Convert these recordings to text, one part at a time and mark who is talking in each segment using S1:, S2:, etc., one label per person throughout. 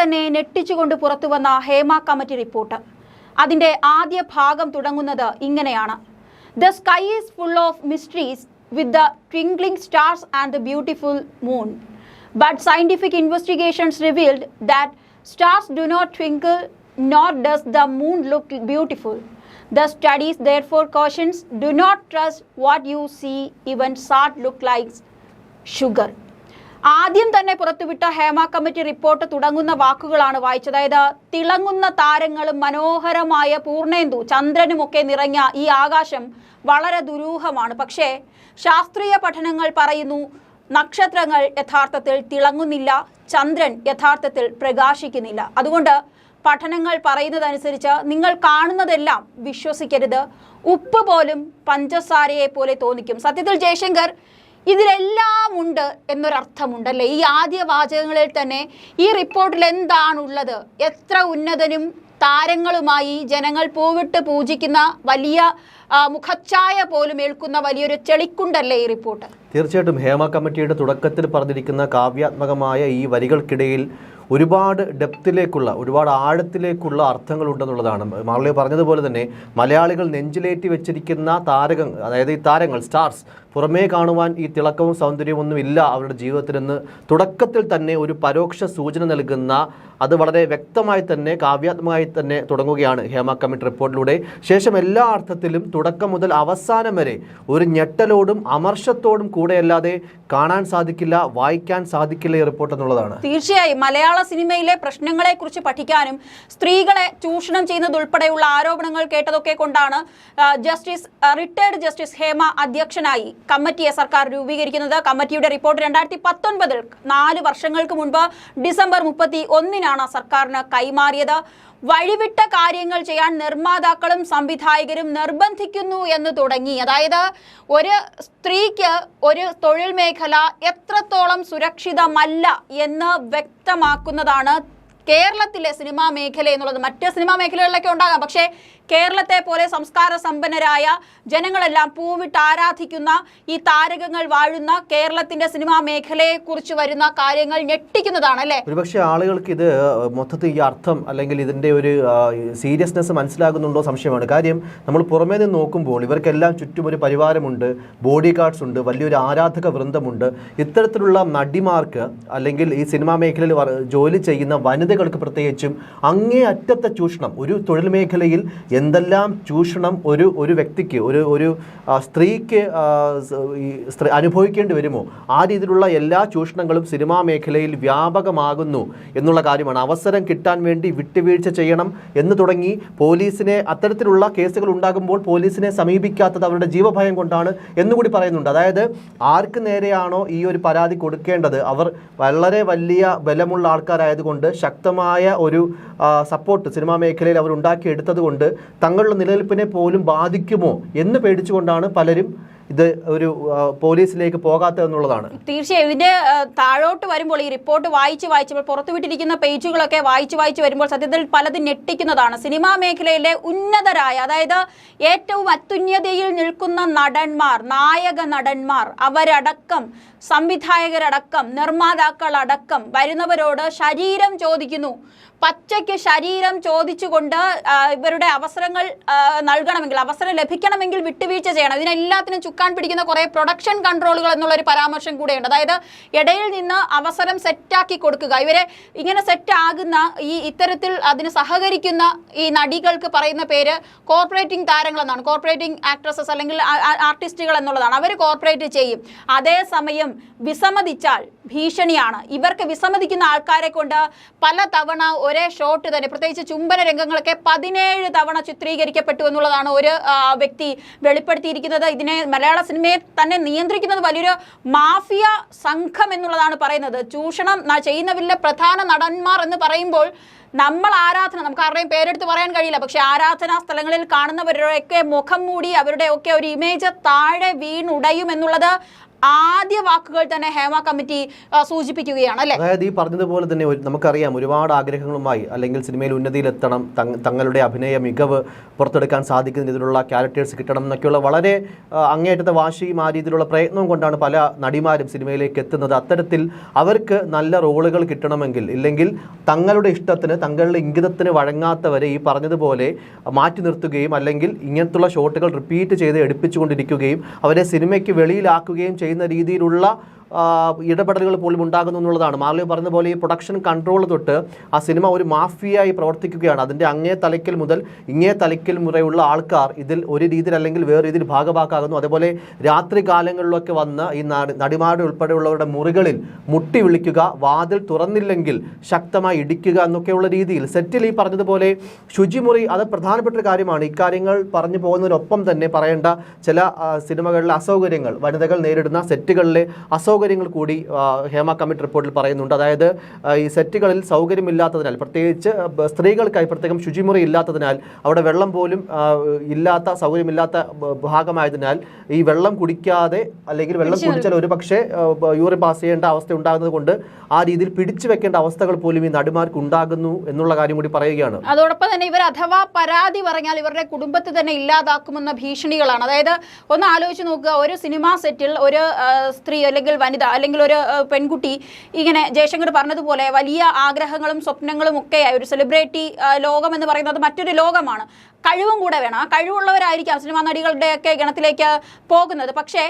S1: തന്നെ ഞെട്ടിച്ചുകൊണ്ട് പുറത്തുവന്ന ഹേമ കമ്മിറ്റി റിപ്പോർട്ട്. അതിന്റെ ആദ്യ ഭാഗം തുടങ്ങുന്നത് ഇങ്ങനെയാണ്. The sky is full of mysteries with the twinkling stars and the beautiful moon. But scientific investigations revealed that stars do not twinkle not the moon look beautiful. The studies studies therefore cautions do not trust what you see, even salt look like sugar. ആദ്യം തന്നെ പുറത്തുവിട്ട Hema committee report തുടങ്ങുന്ന വാക്കുകളാണ് വായിച്ചത്. അതായത് തിളങ്ങുന്ന താരങ്ങളും മനോഹരമായ പൂർണേന്ദു ചന്ദ്രനുമൊക്കെ നിറഞ്ഞ ഈ ആകാശം വളരെ ദുരൂഹമാണ്. പക്ഷേ ശാസ്ത്രീയ പഠനങ്ങൾ പറയുന്നു നക്ഷത്രങ്ങൾ യഥാർത്ഥത്തിൽ തിളങ്ങുന്നില്ല ചന്ദ്രൻ യഥാർത്ഥത്തിൽ പ്രകാശിക്കുന്നില്ല. അതുകൊണ്ട് പഠനങ്ങൾ പറയുന്നതനുസരിച്ച് നിങ്ങൾ കാണുന്നതെല്ലാം വിശ്വസിക്കരുത്. ഉപ്പ് പോലും പഞ്ചസാരയെ പോലെ തോന്നിക്കും. സത്യത്തിൽ ജയശങ്കർ ഇതിലെല്ലാം ഉണ്ട് എന്നൊരർത്ഥമുണ്ടല്ലേ? ഈ ആദ്യ വാചകങ്ങളിൽ തന്നെ ഈ റിപ്പോർട്ടിൽ എന്താണുള്ളത്? എത്ര ഉന്നതനും താരങ്ങളുമായി ജനങ്ങൾ പൂവിട്ട് പൂജിക്കുന്ന വലിയ മുഖച്ഛായ പോലും ഏൽക്കുന്ന വലിയൊരു ചെളിക്കുണ്ടല്ലേ ഈ റിപ്പോർട്ട്?
S2: തീർച്ചയായിട്ടും ഹേമ കമ്മിറ്റിയുടെ തുടക്കത്തിൽ പറഞ്ഞിരിക്കുന്ന കാവ്യാത്മകമായ ഈ വരികൾക്കിടയിൽ ഒരുപാട് ഡെപ്തിലേക്കുള്ള ഒരുപാട് ആഴത്തിലേക്കുള്ള അർത്ഥങ്ങളുണ്ടെന്നുള്ളതാണ്. മാളി പറഞ്ഞതുപോലെ തന്നെ മലയാളികൾ നെഞ്ചിലേറ്റി വെച്ചിരിക്കുന്ന താരകങ്ങൾ അതായത് ഈ താരങ്ങൾ സ്റ്റാർസ് പുറമേ കാണുവാൻ ഈ തിളക്കവും സൗന്ദര്യവും ഇല്ല അവരുടെ ജീവിതത്തിലെന്ന് തുടക്കത്തിൽ തന്നെ ഒരു പരോക്ഷ സൂചന നൽകുന്ന അത് വളരെ വ്യക്തമായി തന്നെ കാവ്യാത്മകമായി തന്നെ തുടങ്ങുകയാണ് ഹേമ കമ്മിറ്റി റിപ്പോർട്ടിലൂടെ. ശേഷം എല്ലാ അർത്ഥത്തിലും തുടക്കം മുതൽ അവസാനം വരെ ഒരു ഞെട്ടലോടും അമർഷത്തോടും കൂടെയല്ലാതെ കാണാൻ സാധിക്കില്ല വായിക്കാൻ സാധിക്കില്ല ഈ റിപ്പോർട്ട് എന്നുള്ളതാണ്
S1: തീർച്ചയായും മലയാള സിനിമയിലെ പ്രശ്നങ്ങളെ കുറിച്ച് പഠിക്കാനും സ്ത്രീകളെ ചൂഷണം ചെയ്യുന്നതുൾപ്പെടെയുള്ള ആരോപണങ്ങൾ കേട്ടതൊക്കെ കൊണ്ടാണ് ജസ്റ്റിസ് റിട്ടയർഡ് ജസ്റ്റിസ് ഹേമ അധ്യക്ഷനായി കമ്മിറ്റിയെ സർക്കാർ രൂപീകരിക്കുന്നത്. കമ്മിറ്റിയുടെ റിപ്പോർട്ട് രണ്ടായിരത്തി പത്തൊൻപതിൽ നാല് വർഷങ്ങൾക്ക് മുൻപ് ഡിസംബർ മുപ്പത്തി ഒന്നിനാണ് സർക്കാരിന് കൈമാറിയത്. വഴിവിട്ട കാര്യങ്ങൾ ചെയ്യാൻ നിർമ്മാതാക്കളും സംവിധായകരും നിർബന്ധിക്കുന്നു എന്ന് തുടങ്ങി. അതായത് ഒരു സ്ത്രീക്ക് ഒരു തൊഴിൽ മേഖല എത്രത്തോളം സുരക്ഷിതമല്ല എന്ന് വ്യക്തമാക്കുന്നതാണ് കേരളത്തിലെ സിനിമാ മേഖല എന്നുള്ളത്. മറ്റ് സിനിമാ മേഖലകളിലൊക്കെ ഉണ്ടാകാം. പക്ഷേ കേരളത്തെ പോലെ സംസ്കാര സമ്പന്നരായ ജനങ്ങളെല്ലാം പൂവിട്ട് ആരാധിക്കുന്ന ഈ താരകങ്ങൾ വാഴുന്ന കേരളത്തിന്റെ സിനിമാ മേഖലയെ കുറിച്ച് വരുന്ന കാര്യങ്ങൾ ഞെട്ടിക്കുന്നതാണ് അല്ലേ
S2: ഒരുപക്ഷെ ആളുകൾക്ക് ഇത് മൊത്തത്തിൽ ഈ അർത്ഥം അല്ലെങ്കിൽ ഇതിന്റെ ഒരു സീരിയസ്നെസ് മനസ്സിലാകുന്നുണ്ടോ സംശയമാണ്. കാര്യം നമ്മൾ പുറമേ നിന്ന് നോക്കുമ്പോൾ ഇവർക്കെല്ലാം ചുറ്റും ഒരു പരിവാരമുണ്ട് ബോഡി ഗാർഡ്സ് ഉണ്ട് വലിയൊരു ആരാധക വൃന്ദമുണ്ട്. ഇത്തരത്തിലുള്ള നടിമാർക്ക് അല്ലെങ്കിൽ ഈ സിനിമാ മേഖലയിൽ ജോലി ചെയ്യുന്ന വനിതകൾക്ക് പ്രത്യേകിച്ചും അങ്ങേ അറ്റത്തെ ചൂഷണം ഒരു തൊഴിൽ മേഖലയിൽ എന്തെല്ലാം ചൂഷണം ഒരു ഒരു വ്യക്തിക്ക് ഒരു ഒരു സ്ത്രീക്ക് സ്ത്രീ അനുഭവിക്കേണ്ടി വരുമോ? ആ രീതിയിലുള്ള എല്ലാ ചൂഷണങ്ങളും സിനിമാ മേഖലയിൽ വ്യാപകമാകുന്നു എന്നുള്ള കാര്യമാണ്. അവസരം കിട്ടാൻ വേണ്ടി വിട്ടുവീഴ്ച ചെയ്യണം എന്ന് തുടങ്ങി പോലീസിനെ അത്തരത്തിലുള്ള കേസുകൾ ഉണ്ടാകുമ്പോൾ പോലീസിനെ സമീപിക്കാത്തത് അവരുടെ ജീവഭയം കൊണ്ടാണ് എന്നുകൂടി പറയുന്നുണ്ട്. അതായത് ആർക്ക് നേരെയാണോ ഈ ഒരു പരാതി കൊടുക്കേണ്ടത്? അവർ വളരെ വലിയ ബലമുള്ള ആൾക്കാരായതുകൊണ്ട് ശക്തമായ ഒരു സപ്പോർട്ട് സിനിമാ മേഖലയിൽ അവർ ഉണ്ടാക്കിയെടുത്തത് കൊണ്ട് തങ്ങളുടെ നിലനിൽപ്പിനെ പോലും ബാധിക്കുമോ എന്ന് പേടിച്ചുകൊണ്ടാണ് പലരും ഇത് ഒരു പോലീസിലേക്ക് പോകാത്തതെന്നുള്ളതാണ്
S1: തീർച്ചയായും ഇതിന്റെ താഴോട്ട് വരുമ്പോൾ ഈ റിപ്പോർട്ട് വായിച്ച് വായിച്ചപ്പോൾ പുറത്തുവിട്ടിരിക്കുന്ന പേജുകളൊക്കെ വായിച്ച് വായിച്ച് വരുമ്പോൾ സത്യത്തിൽ പലതും ഞെട്ടിക്കുന്നതാണ്. സിനിമാ മേഖലയിലെ ഉന്നതരായ അതായത് ഏറ്റവും അത്യുന്നതയിൽ നിൽക്കുന്ന നടന്മാർ നായക നടന്മാർ അവരടക്കം സംവിധായകരടക്കം നിർമ്മാതാക്കളടക്കം വരുന്നവരോട് ശരീരം ചോദിക്കുന്നു. പച്ചയ്ക്ക് ശരീരം ചോദിച്ചുകൊണ്ട് ഇവരുടെ അവസരങ്ങൾ നൽകണമെങ്കിൽ അവസരം ലഭിക്കണമെങ്കിൽ വിട്ടുവീഴ്ച ചെയ്യണം. ഇതിനെല്ലാത്തിനും ചുക്കാൻ പിടിക്കുന്ന കുറേ പ്രൊഡക്ഷൻ കൺട്രോളുകൾ എന്നുള്ള ഒരു പരാമർശം കൂടെയുണ്ട്. അതായത് ഇടയിൽ നിന്ന് അവസരം സെറ്റാക്കി കൊടുക്കുക. ഇവരെ ഇങ്ങനെ സെറ്റ് ആകുന്ന ഈ ഇത്തരത്തിൽ അതിന് സഹകരിക്കുന്ന ഈ നടികൾക്ക് പറയുന്ന പേര് കോർപ്പറേറ്റിംഗ് താരങ്ങൾ എന്നാണ് കോർപ്പറേറ്റിംഗ് ആക്ട്രസസ് അല്ലെങ്കിൽ ആർട്ടിസ്റ്റുകൾ എന്നുള്ളതാണ്. അവർ കോർപ്പറേറ്റ് ചെയ്യും. അതേസമയം വിസമ്മതിച്ചാൽ ഭീഷണിയാണ്. ഇവർക്ക് വിസമ്മതിക്കുന്ന ആൾക്കാരെ കൊണ്ട് പല തവണ ഒരേ ഷോട്ട് തന്നെ പ്രത്യേകിച്ച് ചുംബന രംഗങ്ങളൊക്കെ പതിനേഴ് തവണ ചിത്രീകരിക്കപ്പെട്ടു എന്നുള്ളതാണ് ഒരു വ്യക്തി വെളിപ്പെടുത്തിയിരിക്കുന്നത്. ഇതിനെ മലയാള സിനിമയെ തന്നെ നിയന്ത്രിക്കുന്നത് വലിയൊരു മാഫിയ സംഘം എന്നുള്ളതാണ് പറയുന്നത്. ചൂഷണം ചെയ്യുന്നവരിലെ പ്രധാന നടന്മാർ എന്ന് പറയുമ്പോൾ നമ്മൾ ആരാധന നമുക്ക് ആരുടെയും പേരെടുത്ത് പറയാൻ കഴിയില്ല. പക്ഷെ ആരാധനാ സ്ഥലങ്ങളിൽ കാണുന്നവരുടെയൊക്കെ മുഖം മൂടി അവരുടെ ഒക്കെ ഒരു ഇമേജ് താഴെ വീണുടയും എന്നുള്ളത് ആദ്യ വാക്കുകൾ തന്നെ ഹേമ കമ്മിറ്റി സൂചിപ്പിക്കുകയാണ് അല്ലെ?
S2: അതായത് ഈ പറഞ്ഞതുപോലെ തന്നെ നമുക്കറിയാം ഒരുപാട് ആഗ്രഹങ്ങളുമായി അല്ലെങ്കിൽ സിനിമയിൽ ഉന്നതിയിലെത്തണം തങ്- തങ്ങളുടെ അഭിനയ മികവ് പുറത്തെടുക്കാൻ സാധിക്കുന്ന രീതിയിലുള്ള ക്യാരക്ടേഴ്സ് കിട്ടണം എന്നൊക്കെയുള്ള വളരെ അങ്ങേയറ്റത്തെ വാശിയും ആ രീതിയിലുള്ള പ്രയത്നവും കൊണ്ടാണ് പല നടിമാരും സിനിമയിലേക്ക് എത്തുന്നത്. അത്തരത്തിൽ അവർക്ക് നല്ല റോളുകൾ കിട്ടണമെങ്കിൽ ഇല്ലെങ്കിൽ തങ്ങളുടെ ഇഷ്ടത്തിന് തങ്ങളുടെ ഇംഗിതത്തിന് വഴങ്ങാത്തവരെ ഈ പറഞ്ഞതുപോലെ മാറ്റി നിർത്തുകയും അല്ലെങ്കിൽ ഇങ്ങനത്തുള്ള ഷോട്ടുകൾ റിപ്പീറ്റ് ചെയ്ത് എടുപ്പിച്ചുകൊണ്ടിരിക്കുകയും അവരെ സിനിമയ്ക്ക് വെളിയിലാക്കുകയും ചെയ്യുന്ന രീതിയിലുള്ള ഇടപെടലുകൾ പോലും ഉണ്ടാകുന്നു എന്നുള്ളതാണ്. മാർലി പറഞ്ഞ പോലെ ഈ പ്രൊഡക്ഷൻ കൺട്രോൾ തൊട്ട് ആ സിനിമ ഒരു മാഫിയായി പ്രവർത്തിക്കുകയാണ്. അതിന്റെ അങ്ങേ തലയ്ക്കൽ മുതൽ ഇങ്ങേ തലയ്ക്കൽ മുറയുള്ള ആൾക്കാർ ഇതിൽ ഒരു രീതിയിൽ അല്ലെങ്കിൽ വേറെ രീതിയിൽ ഭാഗഭാക്കാകുന്നു. അതേപോലെ രാത്രി കാലങ്ങളിലൊക്കെ വന്ന് ഈ നടിമാരുടെ ഉൾപ്പെടെയുള്ളവരുടെ മുറികളിൽ മുട്ടി വിളിക്കുക വാതിൽ തുറന്നില്ലെങ്കിൽ ശക്തമായി ഇടിക്കുക എന്നൊക്കെയുള്ള രീതിയിൽ സെറ്റിൽ ഈ പറഞ്ഞതുപോലെ ശുചിമുറി അത് പ്രധാനപ്പെട്ട കാര്യമാണ്. ഇക്കാര്യങ്ങൾ പറഞ്ഞു പോകുന്നതിനൊപ്പം തന്നെ പറയേണ്ട ചില സിനിമകളിലെ അസൗകര്യങ്ങൾ വനിതകൾ നേരിടുന്ന സെറ്റുകളിലെ അസൗകര്യങ്ങൾ കൂടി ഹേമ കമ്മിറ്റി റിപ്പോർട്ടിൽ പറയുന്നുണ്ട്. അതായത് ഈ സെറ്റുകളിൽ സൗകര്യമില്ലാത്തതിനാൽ പ്രത്യേകിച്ച് സ്ത്രീകൾക്കായി പ്രത്യേകം ശുചിമുറി ഇല്ലാത്തതിനാൽ അവിടെ വെള്ളം പോലും ഇല്ലാത്ത സൗകര്യമില്ലാത്ത ഭാഗമായതിനാൽ ഈ വെള്ളം കുടിക്കാതെ അല്ലെങ്കിൽ വെള്ളം കുടിച്ചാൽ ഒരു പക്ഷേ യൂറിൻ പാസ് ചെയ്യേണ്ട അവസ്ഥ ഉണ്ടാകുന്നത് കൊണ്ട് ആ രീതിയിൽ പിടിച്ചു വെക്കേണ്ട അവസ്ഥകൾ പോലും ഈ നടിമാർക്ക് ഉണ്ടാകുന്നു എന്നുള്ള കാര്യം കൂടി പറയുകയാണ്.
S1: അതോടൊപ്പം തന്നെ ഇവർ അഥവാ പരാതി പറഞ്ഞാൽ ഇവരുടെ കുടുംബത്തെ തന്നെ ഇല്ലാതാക്കുമെന്ന ഭീഷണികളാണ്. അതായത് ഒന്ന് ആലോചിച്ച് നോക്കുക ഒരു സിനിമാ സെറ്റിൽ ഒരു സ്ത്രീ അല്ലെങ്കിൽ വനിത അല്ലെങ്കിൽ ഒരു പെൺകുട്ടി ഇങ്ങനെ ജയശങ്കർ പറഞ്ഞതുപോലെ വലിയ ആഗ്രഹങ്ങളും സ്വപ്നങ്ങളും ഒക്കെയായി ഒരു സെലിബ്രിറ്റി ലോകം എന്ന് പറയുന്നത് മറ്റൊരു ലോകമാണ്. കഴിവും കൂടെ വേണം. ആ കഴിവുള്ളവരായിരിക്കാം സിനിമാ നടികളുടെയൊക്കെ ഗണത്തിലേക്ക് പോകുന്നത്. പക്ഷേ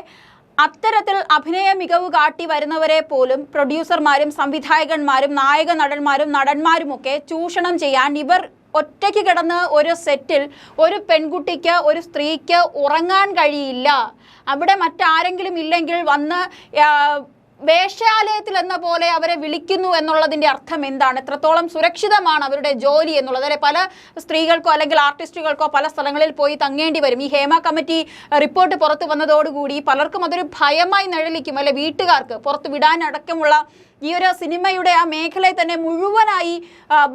S1: അത്തരത്തിൽ അഭിനയ മികവ് കാട്ടി വരുന്നവരെ പോലും പ്രൊഡ്യൂസർമാരും സംവിധായകന്മാരും നായക നടന്മാരും നടന്മാരുമൊക്കെ ചൂഷണം ചെയ്യാൻ ഇവർ ഒറ്റയ്ക്ക് കിടന്ന് ഒരു സെറ്റിൽ ഒരു പെൺകുട്ടിക്ക് ഒരു സ്ത്രീക്ക് ഉറങ്ങാൻ കഴിയില്ല. അവിടെ മറ്റാരെങ്കിലും ഇല്ലെങ്കിൽ വന്ന് വേഷാലയത്തിൽ എന്ന പോലെ അവരെ വിളിക്കുന്നു എന്നുള്ളതിന്റെ അർത്ഥം എന്താണ്? എത്രത്തോളം സുരക്ഷിതമാണ് അവരുടെ ജോലി എന്നുള്ളത്. അല്ലെ പല സ്ത്രീകൾക്കോ അല്ലെങ്കിൽ ആർട്ടിസ്റ്റുകൾക്കോ പല സ്ഥലങ്ങളിൽ പോയി തങ്ങേണ്ടി വരും. ഈ ഹേമ കമ്മിറ്റി റിപ്പോർട്ട് പുറത്തു വന്നതോടുകൂടി പലർക്കും അതൊരു ഭയമായി നിഴലിക്കും. അല്ലെ വീട്ടുകാർക്ക് പുറത്ത് വിടാനടക്കമുള്ള ഈ ഒരു സിനിമയുടെ ആ മേഖലയെ തന്നെ മുഴുവനായി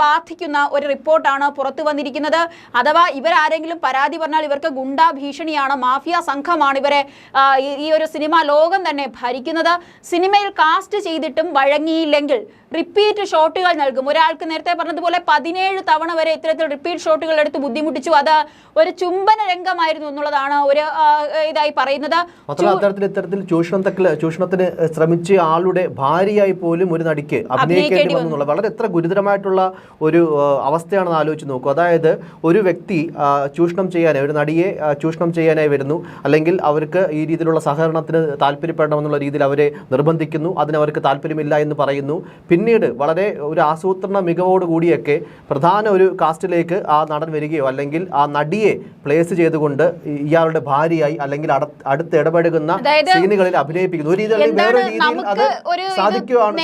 S1: ബാധിക്കുന്ന ഒരു റിപ്പോർട്ടാണ് പുറത്തു വന്നിരിക്കുന്നത്. അഥവാ ഇവരാരെങ്കിലും പരാതി പറഞ്ഞാൽ ഇവർക്ക് ഗുണ്ടാ ഭീഷണിയാണ് മാഫിയ സംഘമാണ് ഇവരെ ഈ- ഒരു സിനിമ ലോകം തന്നെ ഭരിക്കുന്നത്. സിനിമയിൽ കാസ്റ്റ് ചെയ്തിട്ടും വഴങ്ങിയില്ലെങ്കിൽ റിപ്പീറ്റ് ഷോട്ടുകൾ നൽകും. ഒരാൾക്ക് നേരത്തെ പറഞ്ഞതുപോലെ പതിനേഴ് തവണ വരെ ഇത്തരത്തിൽ റിപ്പീറ്റ് ഷോട്ടുകൾ എടുത്ത് ബുദ്ധിമുട്ടിച്ചു. അത് ഒരു ചുംബന രംഗമായിരുന്നു എന്നുള്ളതാണ് ഒരു ഇതായി പറയുന്നത്.
S2: അത്തരത്തിൽ ഇത്തരത്തിൽ ചൂഷണത്തിൽ ചൂഷണത്തിന് ശ്രമിച്ച ആളുടെ ഭാര്യയായി പോലും ഒരു നടിക്ക് അഭിനയിക്കേണ്ടി വന്നു വളരെ എത്ര ഗുരുതരമായിട്ടുള്ള ഒരു അവസ്ഥയാണെന്ന് ആലോചിച്ച് നോക്കൂ. അതായത് ഒരു വ്യക്തി ചൂഷണം ചെയ്യാനായി ഒരു നടിയെ ചൂഷണം ചെയ്യാനായി വരുന്നു. അല്ലെങ്കിൽ അവർക്ക് ഈ രീതിയിലുള്ള സഹകരണത്തിന് താല്പര്യപ്പെടണമെന്നുള്ള രീതിയിൽ അവരെ നിർബന്ധിക്കുന്നു. അതിനവർക്ക് താല്പര്യമില്ല എന്ന് പറയുന്നു. പിന്നീട് വളരെ ഒരു ആസൂത്രണ മികവോട് കൂടിയൊക്കെ പ്രധാന ഒരു കാസ്റ്റിലേക്ക് ആ നടൻ വരികയോ അല്ലെങ്കിൽ ആ നടിയെ പ്ലേസ് ചെയ്തുകൊണ്ട് ഇയാളുടെ ഭാര്യയായി അല്ലെങ്കിൽ അട- അടുത്ത് ഇടപെടുന്ന സീനുകളിൽ അഭിനയിപ്പിക്കുന്നു. ഒരു രീതിയിൽ വേറെ രീതിയിൽ അത് സാധിക്കുകയാണ്.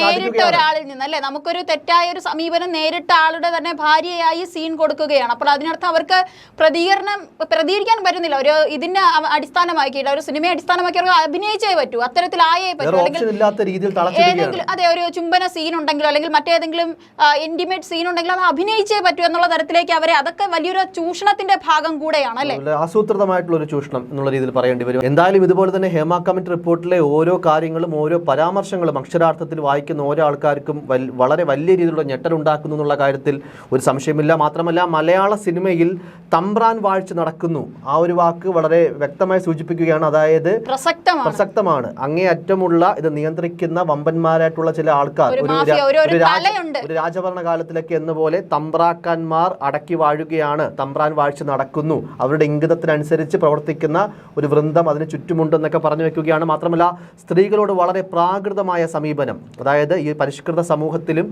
S1: ഒരാളിൽ നിന്ന് അല്ലെ? നമുക്കൊരു തെറ്റായ ഒരു സമീപനം നേരിട്ട ആളുടെ തന്നെ ഭാര്യയായി സീൻ കൊടുക്കുകയാണ്. അപ്പോൾ അതിനർത്ഥം അവർക്ക് പ്രതികരണം പ്രതികരിക്കാൻ പറ്റുന്നില്ല. ഒരു ഇതിനെ അവ- അടിസ്ഥാനമാക്കിയിട്ട് ഒരു സിനിമയെ അടിസ്ഥാനമാക്കി അവർക്ക് അഭിനയിച്ചേ പറ്റൂ. അത്തരത്തിലായേ പറ്റൂ. അല്ലെങ്കിൽ അതെ ഒരു ചുംബന സീൻ ഉണ്ടെങ്കിലോ അല്ലെങ്കിൽ മറ്റേതെങ്കിലും ഇന്റിമേറ്റ് സീൻ ഉണ്ടെങ്കിലോ അത് അഭിനയിച്ചേ പറ്റൂ എന്നുള്ള തരത്തിലേക്ക് അവരെ അതൊക്കെ വലിയൊരു ചൂഷണത്തിന്റെ ഭാഗം കൂടെയാണ് അല്ലെ?
S2: ആസൂത്രിതമായിട്ടുള്ള ഒരു ചൂഷണം എന്നുള്ള രീതിയിൽ പറയേണ്ടി വരും. എന്തായാലും ഇതുപോലെ തന്നെ ഹേമ കമ്മിറ്റി റിപ്പോർട്ടിലെ ഓരോ കാര്യങ്ങളും ഓരോ പരാമർശങ്ങളും അക്ഷരാർത്ഥത്തിൽ വായിക്കുന്ന ഓരോ ആൾക്കാർക്കും വളരെ വലിയ രീതിയിലുള്ള ഞെട്ടലുണ്ടാക്കുന്നു എന്നുള്ള കാര്യത്തിൽ ഒരു സംശയമില്ല. മാത്രമല്ല മലയാള സിനിമയിൽ തമ്പ്രാൻ വാഴ്ച നടക്കുന്നു. ആ ഒരു വാക്ക് വളരെ വ്യക്തമായി സൂചിപ്പിക്കുകയാണ്. അതായത്
S1: പ്രസക്തമാണ്.
S2: പ്രസക്തമാണ്. അങ്ങേയറ്റമുള്ള ഇത് നിയന്ത്രിക്കുന്ന വമ്പന്മാരായിട്ടുള്ള ചില ആൾക്കാർ
S1: ഒരു
S2: ഒരു. രാജഭരണ കാലത്തിലൊക്കെ എന്ന പോലെ തമ്പ്രാക്കന്മാർ അടക്കി വാഴുകയാണ് തമ്പ്രാൻ വാഴ്ച നടക്കുന്നു. അവരുടെ ഇംഗിതത്തിനനുസരിച്ച് പ്രവർത്തിക്കുന്ന ഒരു വൃന്ദം അതിന് ചുറ്റുമുണ്ടെന്നൊക്കെ പറഞ്ഞു വെക്കുകയാണ്. മാത്രമല്ല സ്ത്രീകളോട് വളരെ പ്രാകൃതമായ സമീപനം. അതായത് ഈ പരിഷ്കൃത സമൂഹത്തിലും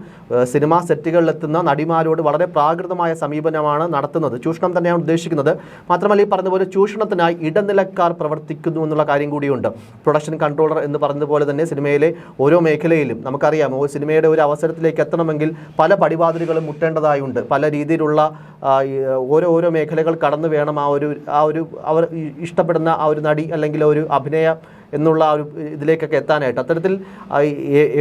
S2: സിനിമാ സെറ്റുകളിലെത്തുന്ന നടിമാരോട് വളരെ പ്രാകൃതമായ സമീപനമാണ് നടത്തുന്നത്. ചൂഷണം തന്നെയാണ് ഉദ്ദേശിക്കുന്നത്. മാത്രമല്ല ഈ പറഞ്ഞതുപോലെ ചൂഷണത്തിനായി ഇടനിലക്കാർ പ്രവർത്തിക്കുന്നു എന്നുള്ള കാര്യം കൂടിയുണ്ട്. പ്രൊഡക്ഷൻ കൺട്രോളർ എന്ന് പറഞ്ഞതുപോലെ തന്നെ സിനിമയിലെ ഓരോ മേഖലയിലും നമുക്കറിയാം സിനിമയുടെ ഒരു അവസരത്തിലേക്ക് എത്തണമെങ്കിൽ പല പടിവാതിലുകളും മുട്ടേണ്ടതായുണ്ട്. പല രീതിയിലുള്ള ഓരോ ഓരോ മേഖലകൾ കടന്നു വേണം ആ ഒരു ആ ഒരു അവർ ഇഷ്ടപ്പെടുന്ന ആ ഒരു നടി അല്ലെങ്കിൽ ഒരു അഭിനയ എന്നുള്ള ഒരു ഇതിലേക്കൊക്കെ എത്താനായിട്ട്. അത്തരത്തിൽ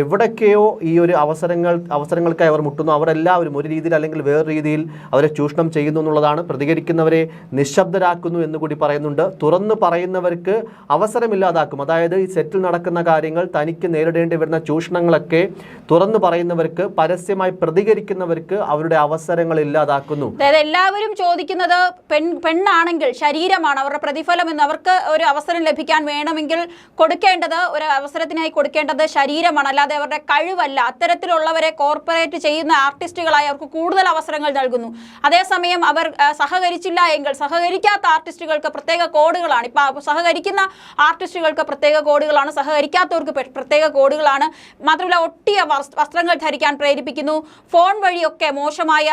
S2: എവിടൊക്കെയോ ഈ ഒരു അവസരങ്ങൾ അവസരങ്ങൾക്കായി അവർ മുട്ടുന്നു. അവരെല്ലാവരും ഒരു രീതിയിൽ അല്ലെങ്കിൽ വേറെ രീതിയിൽ അവരെ ചൂഷണം ചെയ്യുന്നു എന്നുള്ളതാണ് പ്രതികരിക്കുന്നവരെ നിശബ്ദരാക്കുന്നു എന്ന് കൂടി പറയുന്നുണ്ട്. തുറന്നു പറയുന്നവർക്ക് അവസരമില്ലാതാക്കും. അതായത് ഈ സെറ്റിൽ നടക്കുന്ന കാര്യങ്ങൾ തനിക്ക് നേരിടേണ്ടി വരുന്ന ചൂഷണങ്ങളൊക്കെ തുറന്നു പറയുന്നവർക്ക് പരസ്യമായി പ്രതികരിക്കുന്നവർക്ക് അവരുടെ അവസരങ്ങൾ ഇല്ലാതാക്കുന്നു.
S1: അതായത് എല്ലാവരും ചോദിക്കുന്നത് പെൺ പെണ്ണാണെങ്കിൽ ശരീരമാണ്. അവരുടെ പ്രതിഫലം എന്ന് അവർക്ക് ഒരു അവസരം ലഭിക്കാൻ വേണമെങ്കിൽ കൊടുക്കേണ്ടത് ഒരു അവസരത്തിനായി കൊടുക്കേണ്ടത് ശരീരമാണ്. അല്ലാതെ അവരുടെ കഴിവല്ല. അത്തരത്തിലുള്ളവരെ കോർപ്പറേറ്റ് ചെയ്യുന്ന ആർട്ടിസ്റ്റുകളായി അവർക്ക് കൂടുതൽ അവസരങ്ങൾ നൽകുന്നു. അതേസമയം അവർ സഹകരിച്ചില്ല എങ്കിൽ സഹകരിക്കാത്ത ആർട്ടിസ്റ്റുകൾക്ക് പ്രത്യേക കോഡുകളാണ്. ഇപ്പൊ സഹകരിക്കുന്ന ആർട്ടിസ്റ്റുകൾക്ക് പ്രത്യേക കോഡുകളാണ്. സഹകരിക്കാത്തവർക്ക് പ്രത്യേക കോഡുകളാണ്. മാത്രമല്ല ഒട്ടിയ വസ്ത്രങ്ങൾ ധരിക്കാൻ പ്രേരിപ്പിക്കുന്നു. ഫോൺ വഴിയൊക്കെ മോശമായ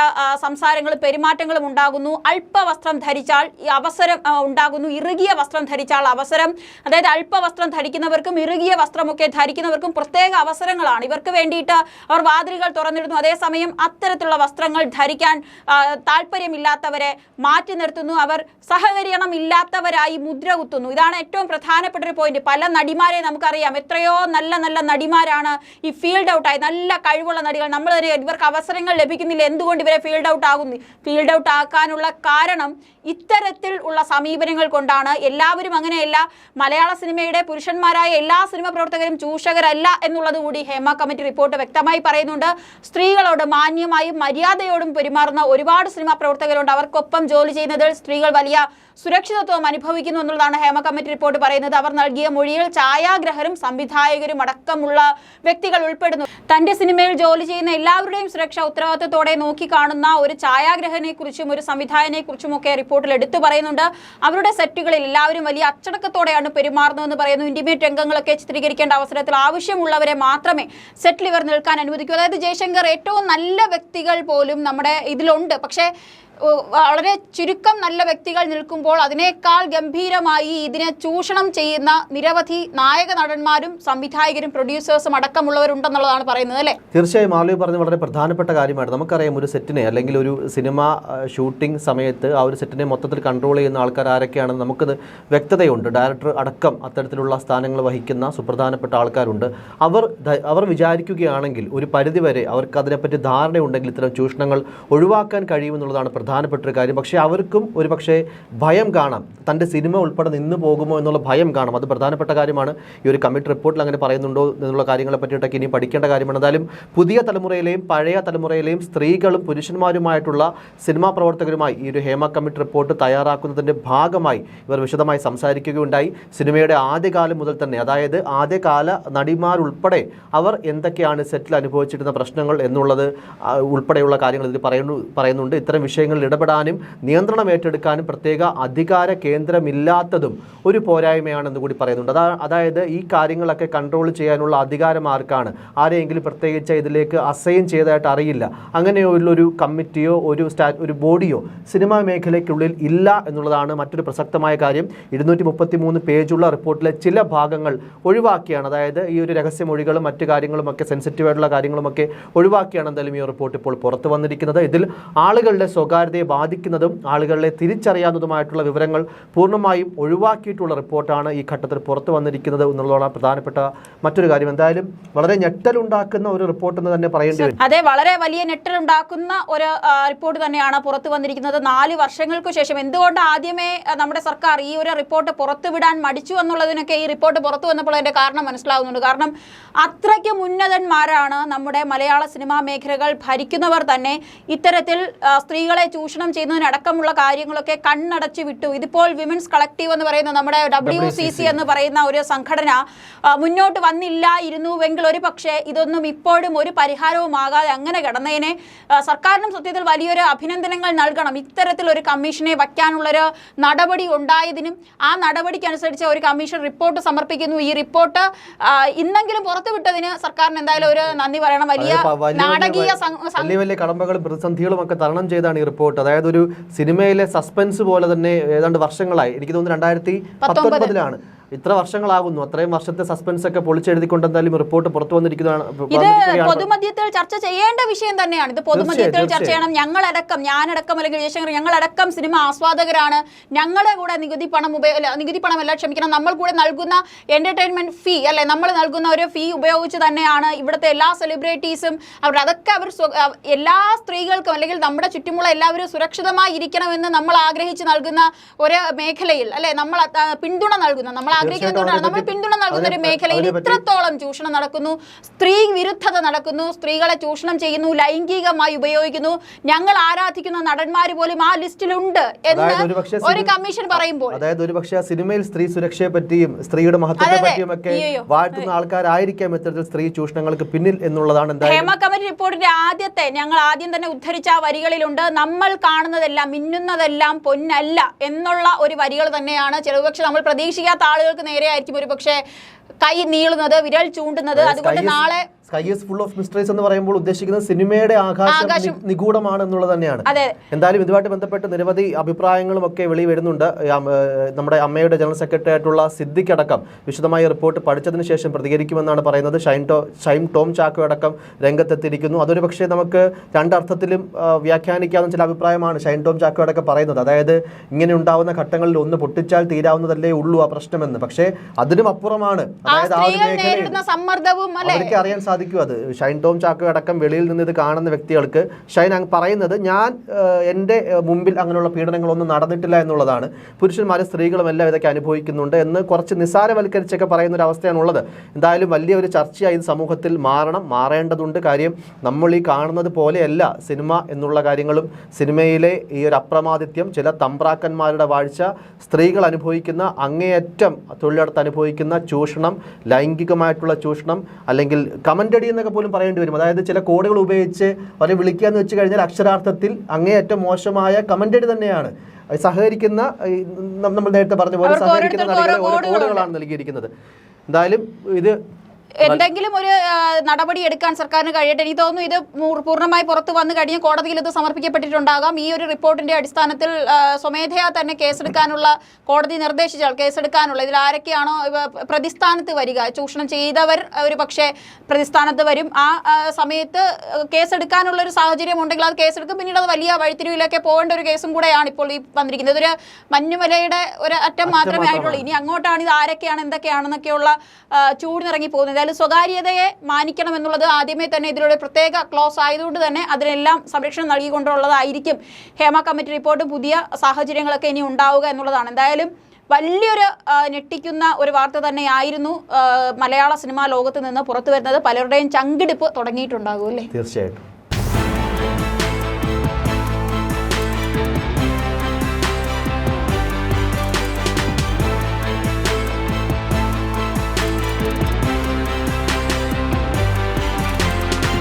S1: സംസാരങ്ങളും പെരുമാറ്റങ്ങളും ഉണ്ടാകുന്നു. അല്പവസ്ത്രം ധരിച്ചാൽ അവസരം ഉണ്ടാകുന്നു. ഇറുകിയ വസ്ത്രം ധരിച്ചാൽ അവസരം. അതായത് അല്പവസ്ത്രം ധരിക്കുന്നവർക്കും ഇറുകിയ വസ്ത്രമൊക്കെ ധരിക്കുന്നവർക്കും പ്രത്യേക അവസരങ്ങളാണ്. ഇവർക്ക് വേണ്ടിയിട്ട് അവർ വാതിലുകൾ തുറന്നിടുന്നു. അതേസമയം അത്തരത്തിലുള്ള വസ്ത്രങ്ങൾ ധരിക്കാൻ താല്പര്യമില്ലാത്തവരെ മാറ്റി നിർത്തുന്നു. അവർ സഹകരണം ഇല്ലാത്തവരായി മുദ്ര കുത്തുന്നു. ഇതാണ് ഏറ്റവും പ്രധാനപ്പെട്ട ഒരു പോയിന്റ് പല നടിമാരെ നമുക്കറിയാം. എത്രയോ നല്ല നല്ല നടിമാരാണ് ഈ ഫീൽഡ് ഔട്ടായി. നല്ല കഴിവുള്ള നടികൾ. നമ്മൾ ഇവർക്ക് അവസരങ്ങൾ ലഭിക്കുന്നില്ല. എന്തുകൊണ്ട് ഇവരെ ഫീൽഡ് ഔട്ട് ആകുന്നു? ഫീൽഡ് ഔട്ട് ആക്കാനുള്ള കാരണം ഇത്തരത്തിൽ ഉള്ള സമീപനങ്ങൾ കൊണ്ടാണ്. എല്ലാവരും അങ്ങനെയല്ല. മലയാള സിനിമയുടെ പുരുഷന്മാരായ എല്ലാ സിനിമ പ്രവർത്തകരും ചൂഷകരല്ല എന്നുള്ളത് കൂടി ഹേമ കമ്മിറ്റി റിപ്പോർട്ട് വ്യക്തമായി പറയുന്നുണ്ട്. സ്ത്രീകളോട് മാന്യമായും മര്യാദയോടും പെരുമാറുന്ന ഒരുപാട് സിനിമാ പ്രവർത്തകരുണ്ട്. അവർക്കൊപ്പം ജോലി ചെയ്യുന്നതിൽ സ്ത്രീകൾ വലിയ സുരക്ഷിതത്വം അനുഭവിക്കുന്നു എന്നുള്ളതാണ് ഹേമ കമ്മിറ്റി റിപ്പോർട്ട് പറയുന്നത്. അവർ നൽകിയ മൊഴിയിൽ ഛായാഗ്രഹരും സംവിധായകരും അടക്കമുള്ള വ്യക്തികൾ ഉൾപ്പെടുന്നു. തന്റെ സിനിമയിൽ ജോലി ചെയ്യുന്ന എല്ലാവരുടെയും സുരക്ഷ ഉത്തരവാദിത്തത്തോടെ നോക്കിക്കാണുന്ന ഒരു ഛായാഗ്രഹനെ കുറിച്ചും ഒരു സംവിധായകനെ കുറിച്ചും ഒക്കെ റിപ്പോർട്ടിൽ എടുത്തു പറയുന്നുണ്ട്. അവരുടെ സെറ്റുകളിൽ എല്ലാവരും വലിയ അച്ചടക്കത്തോടെയാണ് പെരുമാറുന്നതെന്ന് പറയുന്നു ഇന്റിമേറ്റ് രംഗങ്ങളൊക്കെ ചിത്രീകരിക്കേണ്ട അവസരത്തിൽ ആവശ്യമുള്ളവരെ മാത്രമേ സെറ്റിൽ ഇവർ നിൽക്കാൻ അനുവദിക്കൂ. അതായത് ജയശങ്കർ ഏറ്റവും നല്ല വ്യക്തികൾ പോലും നമ്മുടെ ഇതിലുണ്ട്. പക്ഷേ വളരെ ചുരുക്കം നല്ല വ്യക്തികൾ നിൽക്കുമ്പോൾ അതിനേക്കാൾ ഗംഭീരമായി ഇതിനെ ചൂഷണം ചെയ്യുന്ന നിരവധി നായക നടന്മാരും സംവിധായകരും പ്രൊഡ്യൂസേഴ്സും അടക്കമുള്ളവരുണ്ടെന്നുള്ളതാണ് പറയുന്നത് അല്ലേ?
S2: തീർച്ചയായും മാളവി പറഞ്ഞ വളരെ പ്രധാനപ്പെട്ട കാര്യമാണ് നമുക്കറിയാം ഒരു സെറ്റിനെ അല്ലെങ്കിൽ ഒരു സിനിമ ഷൂട്ടിംഗ് സമയത്ത് ആ ഒരു സെറ്റിനെ മൊത്തത്തിൽ കൺട്രോൾ ചെയ്യുന്ന ആൾക്കാർ ആരൊക്കെയാണെന്ന് നമുക്കത് വ്യക്തതയുണ്ട്. ഡയറക്ടർ അടക്കം അത്തരത്തിലുള്ള സ്ഥാനങ്ങൾ വഹിക്കുന്ന സുപ്രധാനപ്പെട്ട ആൾക്കാരുണ്ട്. അവർ അവർ വിചാരിക്കുകയാണെങ്കിൽ ഒരു പരിധിവരെ അവർക്ക് അതിനെപ്പറ്റി ധാരണയുണ്ടെങ്കിൽ ഇത്തരം ചൂഷണങ്ങൾ ഒഴിവാക്കാൻ കഴിയുമെന്നുള്ളതാണ് പ്രധാനപ്പെട്ട ഒരു കാര്യം. പക്ഷേ അവർക്കും ഒരു പക്ഷേ ഭയം കാണാം. തന്റെ സിനിമ ഉൾപ്പെടെ നിന്ന് പോകുമോ എന്നുള്ള ഭയം കാണാം. അത് പ്രധാനപ്പെട്ട കാര്യമാണ്. ഈ ഒരു കമ്മിറ്റി റിപ്പോർട്ടിൽ അങ്ങനെ പറയുന്നുണ്ടോ എന്നുള്ള കാര്യങ്ങളെ പറ്റിയിട്ടൊക്കെ ഇനി പഠിക്കേണ്ട കാര്യമാണ്. എന്തായാലും പുതിയ തലമുറയിലെയും പഴയ തലമുറയിലെയും സ്ത്രീകളും പുരുഷന്മാരുമായിട്ടുള്ള സിനിമാ പ്രവർത്തകരുമായി ഈ ഒരു ഹേമ കമ്മിറ്റി റിപ്പോർട്ട് തയ്യാറാക്കുന്നതിന്റെ ഭാഗമായി ഇവർ വിശദമായി സംസാരിക്കുകയുണ്ടായി. സിനിമയുടെ ആദ്യകാലം മുതൽ തന്നെ അതായത് ആദ്യകാല നടിമാരുൾപ്പെടെ അവർ എന്തൊക്കെയാണ് സെറ്റിൽ അനുഭവിച്ചിരുന്ന പ്രശ്നങ്ങൾ എന്നുള്ളത് ഉൾപ്പെടെയുള്ള കാര്യങ്ങൾ ഇതിൽ പറയുന്നു പറയുന്നുണ്ട്. ഇത്തരം വിഷയങ്ങളിൽ ഇടപെടാനും നിയന്ത്രണം ഏറ്റെടുക്കാനും പ്രത്യേക അധികാര കേന്ദ്രമില്ലാത്തതും ഒരു പോരായ്മയാണെന്ന് കൂടി പറയുന്നുണ്ട്. അതാ അതായത് ഈ കാര്യങ്ങളൊക്കെ കൺട്രോൾ ചെയ്യാനുള്ള അധികാരം ആർക്കാണ് ആരെയെങ്കിലും പ്രത്യേകിച്ച് ഇതിലേക്ക് അസൈൻ ചെയ്തതായിട്ട് അറിയില്ല. അങ്ങനെയുള്ളൊരു കമ്മിറ്റിയോ ഒരു സ്റ്റാ ഒരു ബോഡിയോ സിനിമാ മേഖലയ്ക്കുള്ളിൽ ഇല്ല എന്നുള്ളതാണ് മറ്റൊരു പ്രസക്തമായ കാര്യം. ഇരുന്നൂറ്റി മുപ്പത്തി മൂന്ന് പേജുള്ള റിപ്പോർട്ടിലെ ചില ഭാഗങ്ങൾ ഒഴിവാക്കിയാണ്. അതായത് ഈ ഒരു രഹസ്യമൊഴികളും മറ്റു കാര്യങ്ങളുമൊക്കെ സെൻസിറ്റീവ് ആയിട്ടുള്ള കാര്യങ്ങളുമൊക്കെ ഒഴിവാക്കിയാണ് എന്തായാലും ഈ റിപ്പോർട്ട് ഇപ്പോൾ പുറത്തു വന്നിരിക്കുന്നത്. ഇതിൽ ആളുകളുടെ സ്വകാര്യതയെ ബാധിക്കുന്നതും ആളുകളെ തിരിച്ചറിയാവുന്നതുമായിട്ടുള്ള വിവരങ്ങൾ പൂർണമായും ഒഴിവാക്കിയിട്ടുള്ള റിപ്പോർട്ടാണ് ഈ ഘട്ടത്തിൽ പുറത്തു വന്നിരിക്കുന്നത് എന്നുള്ളതാണ് പ്രധാനപ്പെട്ട മറ്റൊരു കാര്യം. എന്തായാലും വളരെ ഞെട്ടലുണ്ടാക്കുന്ന ഒരു റിപ്പോർട്ട് എന്ന് തന്നെ പറയേണ്ടി വരും.
S1: അതെ വളരെ വലിയ ഞെട്ടലുണ്ടാക്കുന്ന ഒരു റിപ്പോർട്ട് തന്നെയാണ് പുറത്തു വന്നിരിക്കുന്നത്. നാല് വർഷങ്ങൾക്ക് ശേഷം എന്തുകൊണ്ട് ആദ്യമേ നമ്മുടെ സർക്കാർ ഈ ഒരു റിപ്പോർട്ട് പുറത്തുവിടാൻ മടിച്ചു എന്നുള്ളതിനൊക്കെ ഈ റിപ്പോർട്ട് പുറത്തു വന്നപ്പോൾ അതിന്റെ കാരണം മനസ്സിലാവുന്നുണ്ട്. കാരണം അത്രയ്ക്ക് ഉന്നതന്മാരാണ് നമ്മുടെ മലയാള സിനിമാ മേഖലകൾ ഭരിക്കുന്നവർ തന്നെ. ഇത്തരത്തിൽ സ്ത്രീകളെ ചൂഷണം ചെയ്യുന്നതിനടക്കമുള്ള കാര്യങ്ങളൊക്കെ കണ്ണടച്ചു വിട്ടു. ഇതിപ്പോൾ വിമൻസ് കളക്റ്റീവ് എന്ന് പറയുന്ന നമ്മുടെ ഡബ്ല്യു സി സി എന്ന് പറയുന്ന ഒരു സംഘടന മുന്നോട്ട് വന്നില്ലായിരുന്നുവെങ്കിൽ ഒരു പക്ഷേ ഇതൊന്നും ഇപ്പോഴും ഒരു പരിഹാരവുമാകാതെ അങ്ങനെ കിടന്നതിനെ സർക്കാരിനും സത്യത്തിൽ വലിയൊരു അഭിനന്ദനങ്ങൾ നൽകണം. ഇത്തരത്തിൽ ഒരു കമ്മീഷനെ വയ്ക്കാനുള്ളൊരു നടപടി ഉണ്ടായതിനും ആ നടപടിക്കനുസരിച്ച് ഒരു കമ്മീഷൻ റിപ്പോർട്ട് സമർപ്പിക്കുന്നു. ഈ റിപ്പോർട്ട് ഇന്നെങ്കിലും പുറത്തുവിട്ടതിന് സർക്കാരിന് എന്തായാലും ഒരു നന്ദി പറയണം. വലിയ നാടകീയ
S2: വലിയ വലിയ കടമ്പകളും പ്രതിസന്ധികളും ഒക്കെ തരണം ചെയ്താണ് ഈ റിപ്പോർട്ട്. അതായത് ഒരു സിനിമയിലെ സസ്പെൻസ് പോലെ തന്നെ ഏതാണ്ട് വർഷങ്ങളായി. എനിക്ക് തോന്നുന്നു രണ്ടായിരത്തി പത്തൊൻപതിലാണ്. ഇത്ര വർഷങ്ങളാകുന്നു. അത്രയും വർഷത്തെ സസ്പെൻസ് ഒക്കെ പൊളിച്ചെഴുതിക്കൊണ്ട് എന്തായാലും റിപ്പോർട്ട് പുറത്തു വന്നിരിക്കുന്നതാണ്
S1: ഇത് പൊതുമധ്യത്തിൽ ചർച്ച ചെയ്യേണ്ട വിഷയം തന്നെയാണ്. ഇത് പൊതുമധ്യത്തിൽ ചർച്ച ചെയ്യണം. ഞങ്ങളടക്കം ഞാനടക്കം അല്ലെങ്കിൽ ജയശങ്കർ ഞങ്ങളടക്കം സിനിമ ആസ്വാദകരാണ്. ഞങ്ങളെ കൂടെ നികുതി പണം ഉപയോഗ നികുതി പണമല്ല ക്ഷമിക്കണം. നമ്മൾ കൂടെ നൽകുന്ന എന്റർടൈൻമെന്റ് ഫീ അല്ലെ നമ്മൾ നൽകുന്ന ഒരു ഫീ ഉപയോഗിച്ച് തന്നെയാണ് ഇവിടുത്തെ എല്ലാ സെലിബ്രിറ്റീസും അവർ അതൊക്കെ അവർ എല്ലാ സ്ത്രീകൾക്കും അല്ലെങ്കിൽ നമ്മുടെ ചുറ്റുമുള്ള എല്ലാവരും സുരക്ഷിതമായി ഇരിക്കണമെന്ന് നമ്മൾ ആഗ്രഹിച്ച് നൽകുന്ന ഒരു മേഖലയിൽ അല്ലെ നമ്മൾ പിന്തുണ നൽകുന്ന നമ്മൾ ആഗ്രഹിക്കുന്നതുകൊണ്ടാണ് നമ്മൾ പിന്തുണ നൽകുന്ന ഒരു മേഖലയിൽ ഇത്രത്തോളം ചൂഷണം നടക്കുന്നു. സ്ത്രീ വിരുദ്ധത നടക്കുന്നു. സ്ത്രീകളെ ചൂഷണം ചെയ്യുന്നു. ലൈംഗികമായി ഉപയോഗിക്കുന്നു. ഞങ്ങൾ ആരാധിക്കുന്ന നടന്മാർ പോലും ആ ലിസ്റ്റിലുണ്ട് എന്ന് ഒരു കമ്മീഷൻ പറയുമ്പോൾ.
S2: അതായത് ഒരുപക്ഷെ സിനിമയിൽ സ്ത്രീ സുരക്ഷയെ പറ്റിയും സ്ത്രീയുടെ മഹത്വത്തെ. പറ്റിയും ഒക്കെ. വാഴ്ത്തുന്ന ആൾക്കാരായിരിക്കാം ഇത്തരത്തിൽ സ്ത്രീ ചൂഷണങ്ങൾക്ക് പിന്നിൽ എന്നുള്ളതാണ്
S1: ഹേമ കമ്മിറ്റി റിപ്പോർട്ടിന്റെ ആദ്യത്തെ ഞങ്ങൾ ആദ്യം തന്നെ ഉദ്ധരിച്ച ആ വരികളിലുണ്ട്. നമ്മൾ കാണുന്നതെല്ലാം മിന്നുന്നതെല്ലാം പൊന്നല്ല എന്നുള്ള ഒരു വരികൾ തന്നെയാണ്. ചിലപക്ഷെ നമ്മൾ പ്രതീക്ഷിക്കാത്ത ആളുകൾക്ക് നേരെയായിരിക്കും ഒരു പക്ഷേ കൈ നീളുന്നത് വിരൽ ചൂണ്ടുന്നത്. അതുകൊണ്ട് നാളെ
S2: sky is full of mysteries എന്ന് പറയുമ്പോൾ ഉദ്ദേശിക്കുന്നത് സിനിമയുടെ ആകാശം. നിഗൂഢമാണ് എന്നുള്ളത് തന്നെയാണ്. എന്തായാലും ഇതുമായിട്ട് ബന്ധപ്പെട്ട് നിരവധി അഭിപ്രായങ്ങളും ഒക്കെ വെളി വരുന്നുണ്ട്. നമ്മുടെ അമ്മയുടെ ജനറൽ സെക്രട്ടറി ആയിട്ടുള്ള സിദ്ദിഖ് അടക്കം വിശദമായ റിപ്പോർട്ട് പഠിച്ചതിന് ശേഷം പ്രതികരിക്കുമെന്നാണ് പറയുന്നത്. ഷൈൻ ടോ ഷൈം ടോം ചാക്കോ അടക്കം രംഗത്തെത്തിയിരിക്കുന്നു. അതൊരു പക്ഷേ നമുക്ക് രണ്ടർത്ഥത്തിലും വ്യാഖ്യാനിക്കാവുന്ന ചില അഭിപ്രായമാണ് ഷൈൻ ടോം ചാക്കോ അടക്കം പറയുന്നത്. അതായത് ഇങ്ങനെ ഉണ്ടാവുന്ന ഘട്ടങ്ങളിൽ ഒന്ന് പൊട്ടിച്ചാൽ തീരാവുന്നതല്ലേ ഉള്ളൂ ആ പ്രശ്നമെന്ന്. പക്ഷേ അതിനും അപ്പുറമാണ്. അതായത് ആ ഒരു മേഖലയിൽ അവർക്ക് അറിയാൻ സാധിക്കും. അത്. ഷൈൻ ടോം ചാക്കോ അടക്കം വെളിയിൽ നിന്ന് ഇത് കാണുന്ന വ്യക്തികൾക്ക് ഷൈൻ അങ്ങ് പറയുന്നത് ഞാൻ എന്റെ മുമ്പിൽ അങ്ങനെയുള്ള പീഡനങ്ങളൊന്നും നടന്നിട്ടില്ല എന്നുള്ളതാണ്. പുരുഷന്മാരും സ്ത്രീകളും എല്ലാം ഇതൊക്കെ അനുഭവിക്കുന്നുണ്ട് എന്ന് കുറച്ച് നിസ്സാരവൽക്കരിച്ചൊക്കെ പറയുന്ന ഒരു അവസ്ഥയാണുള്ളത്. എന്തായാലും വലിയ ഒരു ചർച്ചയായി സമൂഹത്തിൽ മാറണം. മാറേണ്ടതുണ്ട് കാര്യം നമ്മൾ ഈ കാണുന്നത് പോലെയല്ല സിനിമ എന്നുള്ള കാര്യങ്ങളും. സിനിമയിലെ ഈ ഒരു അപ്രമാദിത്യം ചില തമ്പ്രാക്കന്മാരുടെ വാഴ്ച സ്ത്രീകൾ അനുഭവിക്കുന്ന അങ്ങേയറ്റം തൊഴിലിടത്ത് അനുഭവിക്കുന്ന ചൂഷണം ലൈംഗികമായിട്ടുള്ള ചൂഷണം അല്ലെങ്കിൽ കമന്റടി എന്നൊക്കെ പോലും പറയേണ്ടി വരും. അതായത് ചില കോഡുകൾ ഉപയോഗിച്ച് അവരെ വിളിക്കുക എന്ന് വെച്ച് കഴിഞ്ഞാൽ അക്ഷരാർത്ഥത്തിൽ അങ്ങേയറ്റം മോശമായ കമന്റഡി തന്നെയാണ്. സഹകരിക്കുന്ന നമ്മൾ നേരത്തെ പറഞ്ഞ പോലെ സഹകരിക്കുന്ന നടികളെ ഓരോ കോഡുകളാണ് നൽകിയിരിക്കുന്നത്. എന്തായാലും ഇത്
S1: എന്തെങ്കിലും ഒരു നടപടി എടുക്കാൻ സർക്കാരിന് കഴിയട്ടെ. എനിക്ക് തോന്നുന്നു ഇത് പൂർണമായി പുറത്തു വന്നു കഴിഞ്ഞ് കോടതിയിൽ ഇത് സമർപ്പിക്കപ്പെട്ടിട്ടുണ്ടാകാം. ഈ ഒരു റിപ്പോർട്ടിന്റെ അടിസ്ഥാനത്തിൽ സ്വമേധയാ തന്നെ കേസെടുക്കാനുള്ള കോടതി നിർദ്ദേശിച്ചാൽ കേസെടുക്കാനുള്ള ഇതിൽ ആരൊക്കെയാണോ പ്രതിസ്ഥാനത്ത് വരിക ചൂഷണം ചെയ്തവർ ഒരു പക്ഷേ പ്രതിസ്ഥാനത്ത് വരും. ആ സമയത്ത് കേസെടുക്കാനുള്ള ഒരു സാഹചര്യം ഉണ്ടെങ്കിൽ അത് കേസെടുക്കും. പിന്നീട് അത് വലിയ വഴിത്തിരിവിലൊക്കെ പോകേണ്ട ഒരു കേസും കൂടെയാണ് ഇപ്പോൾ ഈ വന്നിരിക്കുന്നത്. ഇതൊരു മഞ്ഞുമലയുടെ ഒരു അറ്റം മാത്രമേ ആയിട്ടുള്ളൂ. ഇനി അങ്ങോട്ടാണ് ഇത് ആരൊക്കെയാണ് എന്തൊക്കെയാണെന്നൊക്കെയുള്ള ചൂടിനിറങ്ങി പോകുന്നത്. എന്തായാലും സ്വകാര്യതയെ മാനിക്കണം എന്നുള്ളത് ആദ്യമേ തന്നെ ഇതിലൂടെ പ്രത്യേക ക്ലോസ് ആയതുകൊണ്ട് തന്നെ അതിനെല്ലാം സംരക്ഷണം നൽകിക്കൊണ്ടുള്ളതായിരിക്കും ഹേമ കമ്മിറ്റി റിപ്പോർട്ട് പുതിയ സാഹചര്യങ്ങളൊക്കെ ഇനി ഉണ്ടാവുക എന്നുള്ളതാണ്. എന്തായാലും വലിയൊരു ഞെട്ടിക്കുന്ന ഒരു വാർത്ത തന്നെയായിരുന്നു മലയാള സിനിമാ ലോകത്ത് നിന്ന് പുറത്തു വരുന്നത് പലരുടെയും ചങ്കിടിപ്പ് തുടങ്ങിയിട്ടുണ്ടാകും അല്ലേ?
S2: തീർച്ചയായിട്ടും.